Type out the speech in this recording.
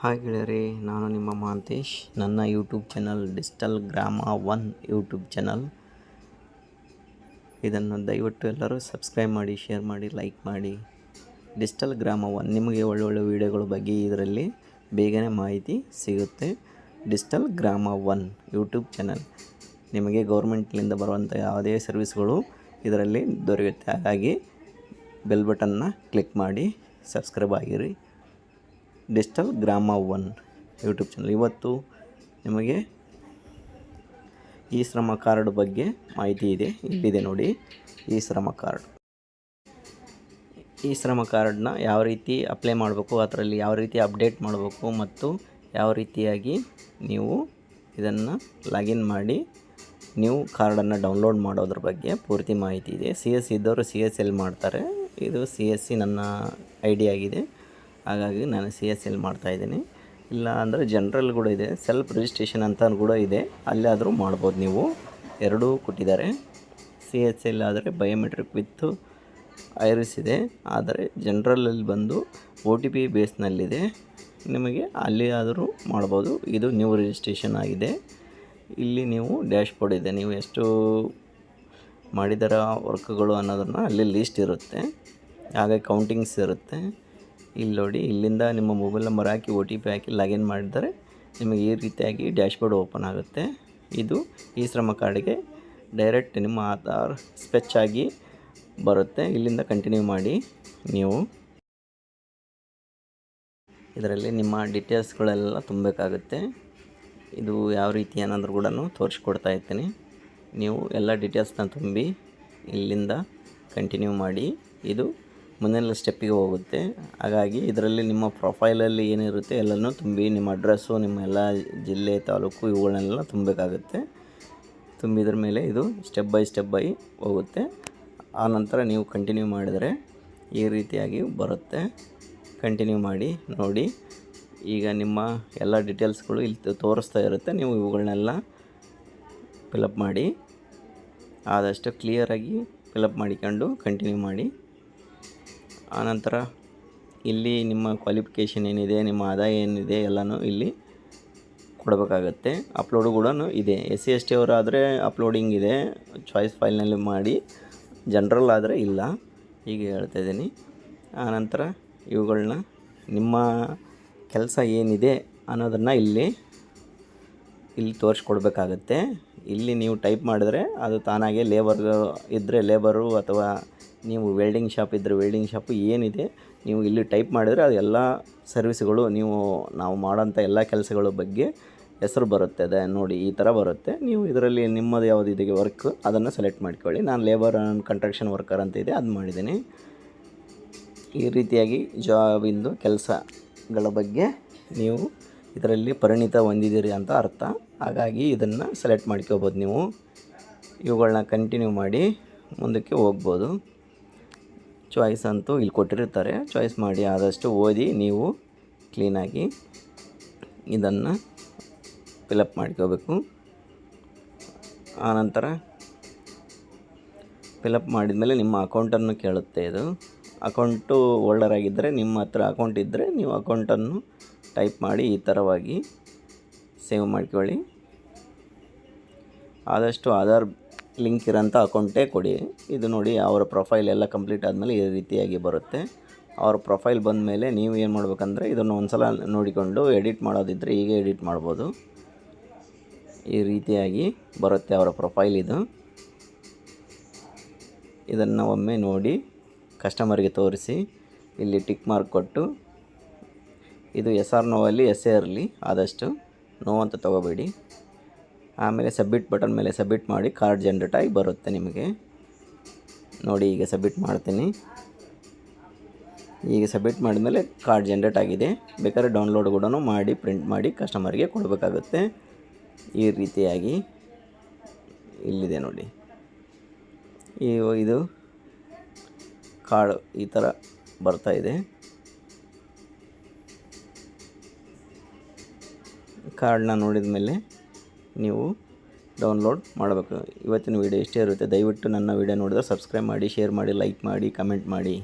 Hi ಗೆಳೆಯರೇ, ನಾನು ನಿಮ್ಮ ಮಹಾಂತೇಶ್ ನನ್ನ YouTube channel digital Grama one YouTube channel. ಇದನ್ನು ದಯವಿಟ್ಟು ಎಲ್ಲರೂ ಸಬ್ಸ್ಕ್ರೈಬ್ ಮಾಡಿ, ಶೇರ್ ಮಾಡಿ, ಲೈಕ್ ಮಾಡಿ. ಡಿಜಿಟಲ್ ಗ್ರಾಮ ಒನ್ ನಿಮಗೆ ಒಳ್ಳೊಳ್ಳೆ ವೀಡಿಯೋಗಳ ಬಗ್ಗೆ ಇದರಲ್ಲಿ ಬೇಗನೆ ಮಾಹಿತಿ ಸಿಗುತ್ತೆ. Digital Grama one YouTube channel. ನಿಮಗೆ ಗೌರ್ಮೆಂಟ್ನಿಂದ ಬರುವಂಥ ಯಾವುದೇ ಸರ್ವಿಸ್ಗಳು ಇದರಲ್ಲಿ ದೊರೆಯುತ್ತೆ. ಹಾಗಾಗಿ ಬೆಲ್ ಬಟನ್ನ ಕ್ಲಿಕ್ ಮಾಡಿ, ಸಬ್ಸ್ಕ್ರೈಬ್ ಆಗಿರಿ. Digital Grama one YouTube channel. ಇವತ್ತು ನಿಮಗೆ ಈ ಶ್ರಮ ಕಾರ್ಡ್ ಬಗ್ಗೆ ಮಾಹಿತಿ ಇದೆ. ಇಲ್ಲಿದೆ ನೋಡಿ, ಈ ಶ್ರಮ ಕಾರ್ಡ್. ಈ ಶ್ರಮ ಕಾರ್ಡ್ನ ಯಾವ ರೀತಿ ಅಪ್ಲೈ ಮಾಡಬೇಕು, ಅದರಲ್ಲಿ ಯಾವ ರೀತಿ ಅಪ್ಡೇಟ್ ಮಾಡಬೇಕು ಮತ್ತು ಯಾವ ರೀತಿಯಾಗಿ ನೀವು ಇದನ್ನು ಲಾಗಿನ್ ಮಾಡಿ ನೀವು ಕಾರ್ಡನ್ನು ಡೌನ್ಲೋಡ್ ಮಾಡೋದ್ರ ಬಗ್ಗೆ ಪೂರ್ತಿ ಮಾಹಿತಿ ಇದೆ. ಸಿ ಎಸ್ ಇದ್ದವರು ಸಿ ಎಸ್ ಎಲ್ ಮಾಡ್ತಾರೆ. ಇದು ಸಿ ಎಸ್ ಸಿ ನನ್ನ ಐ ಆಗಿದೆ. ಹಾಗಾಗಿ ನಾನು ಸಿ ಎಸ್ ಎಲ್ ಮಾಡ್ತಾಯಿದ್ದೀನಿ ಇಲ್ಲ ಅಂದರೆ ಜನ್ರಲ್ ಕೂಡ ಇದೆ ಸೆಲ್ಫ್ ರಿಜಿಸ್ಟ್ರೇಷನ್ ಅಂತ ಕೂಡ ಇದೆ. ಅಲ್ಲಾದರೂ ಮಾಡ್ಬೋದು ನೀವು. ಎರಡೂ ಕೊಟ್ಟಿದ್ದಾರೆ. ಸಿ ಎಸ್ ಎಲ್ ಆದರೆ ಬಯೋಮೆಟ್ರಿಕ್ ವಿತ್ತು ಐರಿಸ್ ಇದೆ. ಆದರೆ ಜನ್ರಲಲ್ಲಿ ಬಂದು ಒ ಟಿ ಪಿ ಬೇಸ್ನಲ್ಲಿದೆ ನಿಮಗೆ ಅಲ್ಲಿ ಆದರೂ ಮಾಡ್ಬೋದು. ಇದು ನ್ಯೂ ರಿಜಿಸ್ಟ್ರೇಷನ್ ಆಗಿದೆ. ಇಲ್ಲಿ ನೀವು ಡ್ಯಾಶ್ ಬೋರ್ಡ್ ಇದೆ. ನೀವು ಎಷ್ಟು ಮಾಡಿದರ ವರ್ಕ್ಗಳು ಅನ್ನೋದನ್ನು ಅಲ್ಲಿ ಲೀಸ್ಟ್ ಇರುತ್ತೆ. ಹಾಗೆ ಕೌಂಟಿಂಗ್ಸ್ ಇರುತ್ತೆ. ಇಲ್ಲಿ ನೋಡಿ, ಇಲ್ಲಿಂದ ನಿಮ್ಮ ಮೊಬೈಲ್ ನಂಬರ್ ಹಾಕಿ ಒ ಟಿ ಪಿ ಹಾಕಿ ಲಾಗಿನ್ ಮಾಡಿದರೆ ನಿಮಗೆ ಈ ರೀತಿಯಾಗಿ ಡ್ಯಾಶ್ ಬೋರ್ಡ್ ಓಪನ್ ಆಗುತ್ತೆ. ಇದು ಈ ಶ್ರಮ ಕಾರ್ಡಿಗೆ ಡೈರೆಕ್ಟ್ ನಿಮ್ಮ ಆಧಾರ್ ಸ್ಪೆಚ್ ಆಗಿ ಬರುತ್ತೆ. ಇಲ್ಲಿಂದ ಕಂಟಿನ್ಯೂ ಮಾಡಿ ನೀವು. ಇದರಲ್ಲಿ ನಿಮ್ಮ ಡೀಟೇಲ್ಸ್ಗಳೆಲ್ಲ ತುಂಬಬೇಕಾಗುತ್ತೆ. ಇದು ಯಾವ ರೀತಿ ಏನಾದರೂ ಕೂಡ ತೋರಿಸ್ಕೊಡ್ತಾ ಇರ್ತೀನಿ. ನೀವು ಎಲ್ಲ ಡೀಟೇಲ್ಸ್ನ ತುಂಬಿ ಇಲ್ಲಿಂದ ಕಂಟಿನ್ಯೂ ಮಾಡಿ. ಇದು ಮುಂದಿನ ಸ್ಟೆಪ್ಪಿಗೆ ಹೋಗುತ್ತೆ. ಹಾಗಾಗಿ ಇದರಲ್ಲಿ ನಿಮ್ಮ ಪ್ರೊಫೈಲಲ್ಲಿ ಏನಿರುತ್ತೆ ಎಲ್ಲನೂ ತುಂಬಿ ನಿಮ್ಮ ಅಡ್ರೆಸ್ಸು, ನಿಮ್ಮ ಎಲ್ಲ ಜಿಲ್ಲೆ, ತಾಲೂಕು ಇವುಗಳನ್ನೆಲ್ಲ ತುಂಬಬೇಕಾಗುತ್ತೆ. ತುಂಬಿದ್ರ ಮೇಲೆ ಇದು ಸ್ಟೆಪ್ ಬೈ ಸ್ಟೆಪ್ ಬೈ ಹೋಗುತ್ತೆ. ಆ ನಂತರ ನೀವು ಕಂಟಿನ್ಯೂ ಮಾಡಿದರೆ ಈ ರೀತಿಯಾಗಿ ಬರುತ್ತೆ. ಕಂಟಿನ್ಯೂ ಮಾಡಿ, ನೋಡಿ. ಈಗ ನಿಮ್ಮ ಎಲ್ಲ ಡೀಟೇಲ್ಸ್ಗಳು ಇಲ್ಲಿ ತೋರಿಸ್ತಾ ಇರುತ್ತೆ. ನೀವು ಇವುಗಳನ್ನೆಲ್ಲ ಫಿಲಪ್ ಮಾಡಿ, ಆದಷ್ಟು ಕ್ಲಿಯರಾಗಿ ಫಿಲಪ್ ಮಾಡಿಕೊಂಡು ಕಂಟಿನ್ಯೂ ಮಾಡಿ. ಆನಂತರ ಇಲ್ಲಿ ನಿಮ್ಮ ಕ್ವಾಲಿಫಿಕೇಷನ್ ಏನಿದೆ, ನಿಮ್ಮ ಆದಾಯ ಏನಿದೆ ಎಲ್ಲನೂ ಇಲ್ಲಿ ಕೊಡಬೇಕಾಗತ್ತೆ. ಅಪ್ಲೋಡು ಕೂಡ ಇದೆ. ಎಸ್ ಸಿ ಎಸ್ ಟಿ ಅವರಾದರೆ ಅಪ್ಲೋಡಿಂಗ್ ಇದೆ. ಚಾಯ್ಸ್ ಫೈಲ್ನಲ್ಲಿ ಮಾಡಿ ಜನ್ರಲ್ ಆದರೆ ಇಲ್ಲ. ಹೀಗೆ ಹೇಳ್ತಾ ಇದ್ದೀನಿ. ಆನಂತರ ಇವುಗಳನ್ನ ನಿಮ್ಮ ಕೆಲಸ ಏನಿದೆ ಅನ್ನೋದನ್ನು ಇಲ್ಲಿ ಇಲ್ಲಿ ತೋರಿಸ್ಕೊಡ್ಬೇಕಾಗತ್ತೆ. ಇಲ್ಲಿ ನೀವು ಟೈಪ್ ಮಾಡಿದ್ರೆ ಅದು ತಾನಾಗೆ ಲೇಬರ್ ಇದ್ದರೆ ಲೇಬರು ಅಥವಾ ನೀವು ವೆಲ್ಡಿಂಗ್ ಶಾಪ್ ಇದ್ದರೆ ವೆಲ್ಡಿಂಗ್ ಶಾಪು ಏನಿದೆ, ನೀವು ಇಲ್ಲಿ ಟೈಪ್ ಮಾಡಿದರೆ ಅದು ಎಲ್ಲ ಸರ್ವಿಸ್ಗಳು ನೀವು, ನಾವು ಮಾಡೋಂಥ ಎಲ್ಲ ಕೆಲಸಗಳ ಬಗ್ಗೆ ಹೆಸರು ಬರುತ್ತೆ, ಅದೇ ನೋಡಿ ಈ ಥರ ಬರುತ್ತೆ. ನೀವು ಇದರಲ್ಲಿ ನಿಮ್ಮದು ಯಾವುದು ಇದಕ್ಕೆ ವರ್ಕ್, ಅದನ್ನು ಸೆಲೆಕ್ಟ್ ಮಾಡ್ಕೊಳ್ಳಿ. ನಾನು ಲೇಬರ್ ಆ್ಯಂಡ್ ಕಂಟ್ರಕ್ಷನ್ ವರ್ಕರ್ ಅಂತ ಇದೆ, ಅದು ಮಾಡಿದ್ದೀನಿ. ಈ ರೀತಿಯಾಗಿ ಜಾಬಿಂದು ಕೆಲಸಗಳ ಬಗ್ಗೆ ನೀವು ಇದರಲ್ಲಿ ಪರಿಣಿತ ಹೊಂದಿದ್ದೀರಿ ಅಂತ ಅರ್ಥ. ಹಾಗಾಗಿ ಇದನ್ನು ಸೆಲೆಕ್ಟ್ ಮಾಡ್ಕೋಬೋದು ನೀವು. ಇವುಗಳನ್ನ ಕಂಟಿನ್ಯೂ ಮಾಡಿ ಮುಂದಕ್ಕೆ ಹೋಗ್ಬೋದು. ಚಾಯ್ಸ್ ಅಂತೂ ಇಲ್ಲಿ ಕೊಟ್ಟಿರ್ತಾರೆ ಚಾಯ್ಸ್ ಮಾಡಿ ಆದಷ್ಟು ಓದಿ ನೀವು ಕ್ಲೀನಾಗಿ ಇದನ್ನು ಫಿಲಪ್ ಮಾಡ್ಕೋಬೇಕು. ಆನಂತರ ಫಿಲಪ್ ಮಾಡಿದಮೇಲೆ ನಿಮ್ಮ ಅಕೌಂಟನ್ನು ಕೇಳುತ್ತೆ ಇದು. ಅಕೌಂಟು ಹೋಲ್ಡರ್ ಆಗಿದ್ದರೆ ನಿಮ್ಮ ಹತ್ರ ಅಕೌಂಟ್ ಇದ್ದರೆ ನೀವು ಅಕೌಂಟನ್ನು ಟೈಪ್ ಮಾಡಿ ಈ ಥರವಾಗಿ ಸೇವ್ ಮಾಡ್ಕೊಳ್ಳಿ. ಆದಷ್ಟು ಆಧಾರ್ ಲಿಂಕ್ ಇರೋಂಥ ಅಕೌಂಟೇ ಕೊಡಿ. ಇದು ನೋಡಿ ಅವರ ಪ್ರೊಫೈಲ್ ಎಲ್ಲ ಕಂಪ್ಲೀಟ್ ಆದಮೇಲೆ ಈ ರೀತಿಯಾಗಿ ಬರುತ್ತೆ. ಅವ್ರ ಪ್ರೊಫೈಲ್ ಬಂದ ಮೇಲೆ ನೀವು ಏನು ಮಾಡ್ಬೇಕಂದ್ರೆ ಇದನ್ನು ಒಂದು ಸಲ ನೋಡಿಕೊಂಡು ಎಡಿಟ್ ಮಾಡೋದಿದ್ದರೆ ಹೀಗೆ ಎಡಿಟ್ ಮಾಡ್ಬೋದು. ಈ ರೀತಿಯಾಗಿ ಬರುತ್ತೆ ಅವರ ಪ್ರೊಫೈಲ್ ಇದು. ಇದನ್ನು ಒಮ್ಮೆ ನೋಡಿ ಕಸ್ಟಮರ್ಗೆ ತೋರಿಸಿ. ಇಲ್ಲಿ ಟಿಕ್ ಮಾರ್ಕ್ ಕೊಟ್ಟು. ಇದು ಎಸ್ ಆರ್ ನೋವಲ್ಲಿ, ಎಸ್ ಎ ಇರಲಿ, ಆದಷ್ಟು. ನೋವಂತ ತಗೋಬೇಡಿ. ಆಮೇಲೆ ಸಬ್ಮಿಟ್ ಬಟನ್ ಮೇಲೆ ಸಬ್ಮಿಟ್ ಮಾಡಿ ಕಾರ್ಡ್ ಜನ್ರೇಟ್ ಆಗಿ ಬರುತ್ತೆ ನಿಮಗೆ. ನೋಡಿ, ಈಗ ಸಬ್ಮಿಟ್ ಮಾಡ್ತೀನಿ. ಈಗ ಸಬ್ಮಿಟ್ ಮಾಡಿದ್ಮೇಲೆ ಕಾರ್ಡ್ ಜನ್ರೇಟ್ ಆಗಿದೆ. ಬೇಕಾದ್ರೆ ಡೌನ್ಲೋಡ್ ಕೂಡ ಮಾಡಿ, ಪ್ರಿಂಟ್ ಮಾಡಿ ಕಸ್ಟಮರ್ಗೆ ಕೊಡಬೇಕಾಗುತ್ತೆ. ಈ ರೀತಿಯಾಗಿ ಇಲ್ಲಿದೆ ನೋಡಿ. ಈ ಇದು ಕಾರ್ಡ್ ಈ ಥರ ಬರ್ತಾ ಇದೆ. ಕಾರ್ಡ್ನ ನೋಡಿದ ಮೇಲೆ ನೀವು ಡೌನ್ಲೋಡ್ ಮಾಡಬೇಕು. ಇವತ್ತಿನ ವೀಡಿಯೋ ಇಷ್ಟೇ ಇರುತ್ತೆ. ದಯವಿಟ್ಟು ನನ್ನ ವೀಡಿಯೋ ನೋಡಿದ್ರೆ ಸಬ್ಸ್ಕ್ರೈಬ್ ಮಾಡಿ ಶೇರ್ ಮಾಡಿ ಲೈಕ್ ಮಾಡಿ ಕಮೆಂಟ್ ಮಾಡಿ.